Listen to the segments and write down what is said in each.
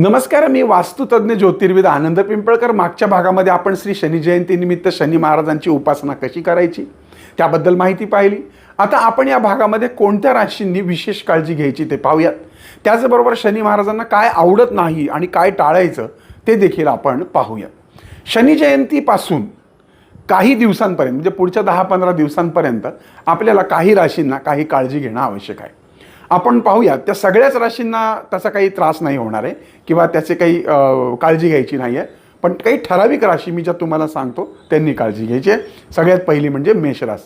नमस्कार मी वास्तुतज्ञ ज्योतिर्विद आनंद पिंपळकर. मागच्या भागामध्ये आपण श्री शनी जयंतीनिमित्त शनी महाराजांची उपासना कशी करायची त्याबद्दल माहिती पाहिली. आता आपण या भागामध्ये कोणत्या राशींनी विशेष काळजी घ्यायची ते पाहूयात. त्याचबरोबर शनी महाराजांना काय आवडत नाही आणि काय टाळायचं ते देखील आपण पाहूयात. शनी जयंतीपासून काही दिवसांपर्यंत म्हणजे पुढच्या दहा पंधरा दिवसांपर्यंत आपल्याला काही राशींना काही काळजी घेणं आवश्यक आहे. आपण पाहूया. त्या सगळ्याच राशींना त्याचा काही त्रास नाही होणार आहे किंवा त्याचे काही काळजी घ्यायची नाही आहे पण काही ठराविक राशी मी ज्या तुम्हाला सांगतो त्यांनी काळजी घ्यायची आहे. सगळ्यात पहिली म्हणजे मेषरास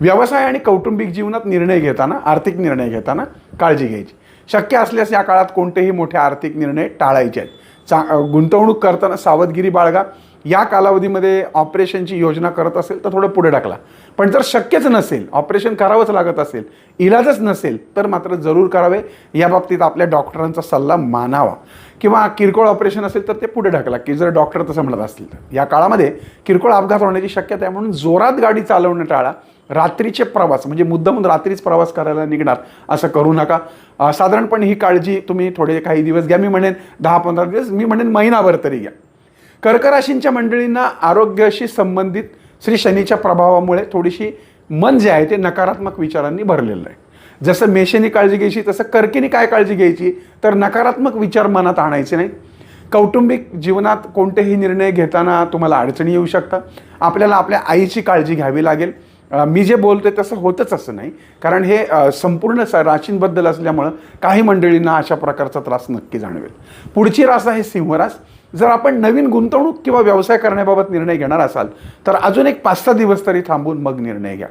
व्यवसाय आणि कौटुंबिक जीवनात निर्णय घेताना आर्थिक निर्णय घेताना काळजी घ्यायची. शक्य असल्यास या काळात कोणतेही मोठे आर्थिक निर्णय टाळायचे आहेत. चा गुंतवणूक करताना सावधगिरी बाळगा. या कालावधीमध्ये ऑपरेशनची योजना करत असेल तर थोडं पुढे टाकला. पण जर शक्यच नसेल ऑपरेशन करावंच लागत असेल इलाजच नसेल तर मात्र जरूर करावे. या बाबतीत आपल्या डॉक्टरांचा सल्ला मानावा. किंवा किरकोळ ऑपरेशन असेल तर ते पुढे ढकला की जर डॉक्टर तसं म्हणत असतील तर. या काळामध्ये किरकोळ अपघात होण्याची शक्यता आहे म्हणून जोरात गाडी चालवणं टाळा. रात्रीचे प्रवास म्हणजे मुद्दामून रात्रीच प्रवास करायला निघणार असं करू नका. साधारणपणे ही काळजी तुम्ही थोडे काही दिवस घ्या. मी म्हणेन दहा पंधरा दिवस मी म्हणेन महिनाभर तरी घ्या. कर्कराशींच्या मंडळींना आरोग्याशी संबंधित श्री शनीच्या प्रभावामुळे थोडीशी मन जे आहे ते नकारात्मक विचारांनी भरलेलं आहे. जसं मेषेनी काळजी घ्यायची तसं कर्केनी काय काळजी घ्यायची तर नकारात्मक विचार मनात आणायचे नाही. कौटुंबिक जीवनात कोणतेही निर्णय घेताना तुम्हाला अडचणी येऊ शकतात. आपल्याला आपल्या आईची काळजी घ्यावी लागेल. मी जे बोलतोय तसं होतच असं नाही. कारण हे संपूर्ण स राशींबद्दल असल्यामुळं काही मंडळींना अशा प्रकारचा त्रास नक्की जाणवेल. पुढची रास आहे सिंहरास. जर आपण नवीन गुंतवणूक किंवा व्यवसाय करण्याबाबत निर्णय घेणार असाल तर अजून एक पाच सहा दिवस तरी थांबून मग निर्णय घ्या.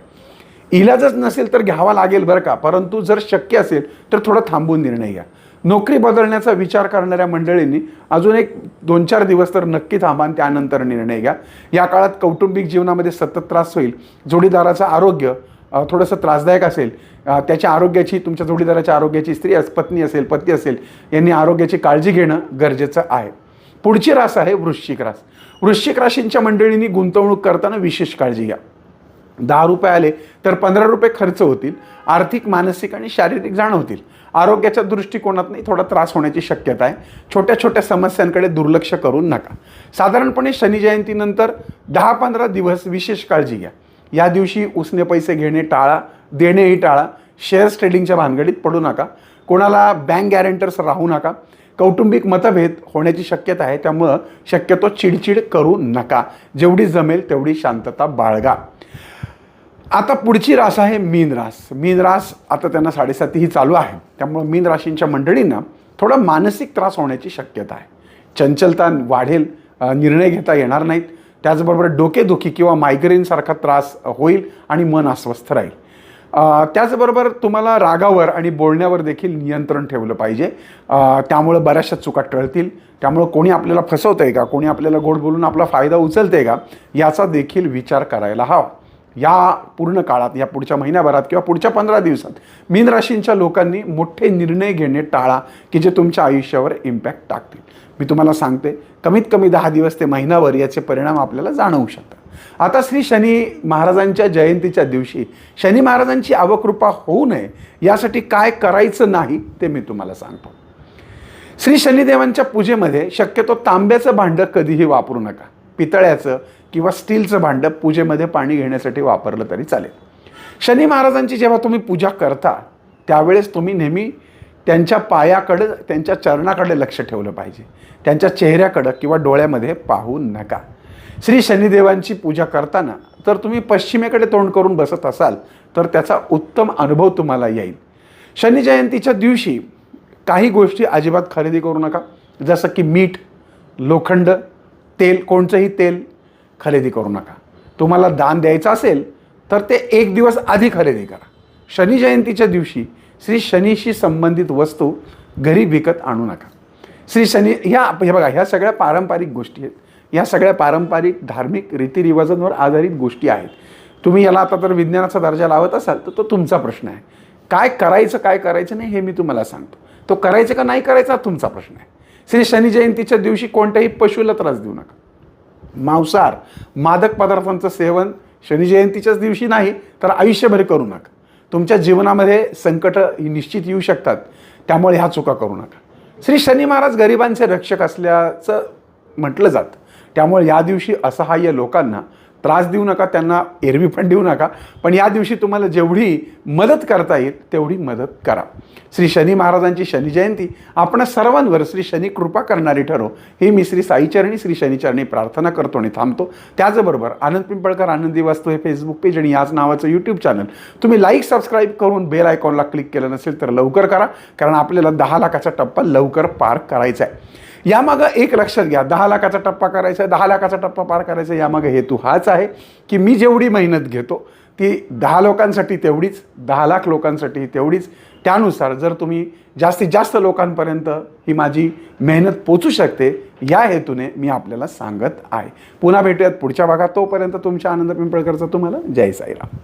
इलाजच नसेल तर घ्यावा लागेल बरं का परंतु जर शक्य असेल तर थोडं थांबून निर्णय घ्या. नोकरी बदलण्याचा विचार करणाऱ्या मंडळींनी अजून एक दोन चार दिवस तर नक्की थांबा आणि त्यानंतर निर्णय घ्या. या काळात कौटुंबिक जीवनामध्ये सतत त्रास होईल जोडीदाराचं आरोग्य थोडंसं त्रासदायक असेल त्याच्या आरोग्याची तुमच्या जोडीदाराच्या आरोग्याची स्त्री अस पत्नी असेल पती असेल यांनी आरोग्याची काळजी घेणं गरजेचं आहे. पुढची रास आहे वृश्चिक रास. वृश्चिक राशींच्या मंडळींनी गुंतवणूक करताना विशेष काळजी घ्या. दहा रुपये आले तर पंधरा रुपये खर्च होतील आर्थिक मानसिक आणि शारीरिक जाणवतील आरोग्याच्या दृष्टिकोनातही थोडा त्रास होण्याची शक्यता आहे. छोट्या छोट्या समस्यांकडे दुर्लक्ष करू नका. साधारणपणे शनी जयंतीनंतर दहा पंधरा दिवस विशेष काळजी घ्या. या दिवशी उसने पैसे घेणे टाळा देणेही टाळा. शेअर्स ट्रेडिंगच्या भानगडीत पडू नका. कोणाला बँक गॅरेंटर्स राहू नका. कौटुंबिक मतभेद होण्याची शक्यता आहे. त्यामुळं शक्यतो चिडचिड करू नका. जेवढी जमेल तेवढी शांतता बाळगा. आता पुढची रास आहे मीन रास. मीन रास आता त्यांना साडेसाती ही चालू आहे. त्यामुळं मीन राशींच्या मंडळींना थोडा मानसिक त्रास होण्याची शक्यता आहे. चंचलता वाढेल निर्णय घेता येणार नाहीत. त्याचबरोबर डोकेदुखी किंवा मायग्रेनसारखा त्रास होईल आणि मन अस्वस्थ राहील. त्याचबरोबर तुम्हाला रागावर आणि बोलण्यावर देखील नियंत्रण ठेवलं पाहिजे. त्यामुळं बऱ्याचशा चुका टळतील. त्यामुळं कोणी आपल्याला फसवतं आहे का? कोणी आपल्याला गोड बोलून आपला फायदा उचलते का? याचा देखील विचार करायला हवा. या पूर्ण काळात या पुढच्या महिन्याभरात किंवा पुढच्या पंधरा दिवसात मीन राशींच्या लोकांनी मोठे निर्णय घेणे टाळा की जे तुमच्या आयुष्यावर इम्पॅक्ट टाकतील. मी तुम्हाला सांगते कमीत कमी दहा दिवस ते महिनाभर याचे परिणाम आपल्याला जाणवू शकतात. आता श्री शनी महाराजांच्या जयंतीच्या दिवशी शनी महाराजांची अवकृपा होऊ नये यासाठी काय करायचं नाही ते मी तुम्हाला सांगतो. श्री शनिदेवांच्या पूजेमध्ये शक्यतो तांब्याचं भांडं कधीही वापरू नका. पितळ्याचं किंवा स्टीलचं भांडं पूजेमध्ये पाणी घेण्यासाठी वापरलं तरी चालेल. शनी महाराजांची जेव्हा तुम्ही पूजा करता त्यावेळेस तुम्ही नेहमी त्यांच्या पायाकडं त्यांच्या चरणाकडे लक्ष ठेवलं पाहिजे. त्यांच्या चेहऱ्याकडं किंवा डोळ्यामध्ये पाहू नका. श्री शनिदेवांची पूजा करताना जर तुम्ही पश्चिमेकडे तोंड करून बसत असाल तर त्याचा उत्तम अनुभव तुम्हाला येईल. शनी जयंतीच्या दिवशी काही गोष्टी अजिबात खरेदी करू नका. जसं की मीठ लोखंड तेल कोणचंही तेल खरेदी करू नका. तुम्हाला दान द्यायचं असेल तर ते एक दिवस आधी खरेदी करा. शनी जयंतीच्या दिवशी श्री शनीशी संबंधित वस्तू घरी विकत आणू नका. श्री शनी ह्या हे बघा ह्या सगळ्या पारंपरिक गोष्टी आहेत. ह्या सगळ्या पारंपरिक धार्मिक रीतिरिवाजांवर आधारित गोष्टी आहेत. तुम्ही याला आता तर विज्ञानाचा दर्जा लावत असाल तर तो तुमचा प्रश्न आहे. काय करायचं काय करायचं नाही हे मी तुम्हाला सांगतो. तो करायचं का नाही करायचा तुमचा प्रश्न आहे. श्री शनी जयंतीच्या दिवशी कोणत्याही पशुला त्रास देऊ नका. मांसाहार मादक पदार्थांचं सेवन शनिजयंतीच्याच दिवशी नाही तर आयुष्यभर करू नका. तुमच्या जीवनामध्ये संकटं निश्चित येऊ शकतात. त्यामुळे ह्या चुका करू नका. श्री शनी महाराज गरिबांचे रक्षक असल्याचं म्हटलं जातं. त्यामुळे या दिवशी असहाय्य लोकांना त्रास देऊ नका त्यांना एरवी पण देऊ नका पण या दिवशी तुम्हाला जेवढी मदत करता येईल तेवढी मदत करा. श्री शनी महाराजांची शनी जयंती आपण सर्वांवर श्री शनी कृपा करणारी ठरो. ही मी श्री साईचरणी श्री शनीचरणी प्रार्थना करतो आणि थांबतो. त्याचबरोबर आनंद पिंपळकर आनंदी वास्तू हे फेसबुक पेज आणि याच नावाचं यूट्यूब चॅनल तुम्ही लाईक सबस्क्राईब करून बेल आयकॉनला क्लिक केलं नसेल तर लवकर करा कारण आपल्याला दहा लाखाचा टप्पा लवकर पार करायचा आहे यामागं एक लक्षात घ्या. दहा लाखाचा टप्पा करायचा आहे दहा लाखाचा टप्पा पार करायचा आहे यामागे हेतू हाच आहे की मी जेवढी मेहनत घेतो ती दहा लोकांसाठी तेवढीच दहा लाख लोकांसाठी तेवढीच. त्यानुसार जर तुम्ही जास्तीत जास्त लोकांपर्यंत ही माझी मेहनत पोचू शकते या हेतूने मी आपल्याला सांगत आहे. पुन्हा भेटूयात पुढच्या भागात. तोपर्यंत तुमच्या आनंद पिंपळकरचा तुम्हाला जय साईराम.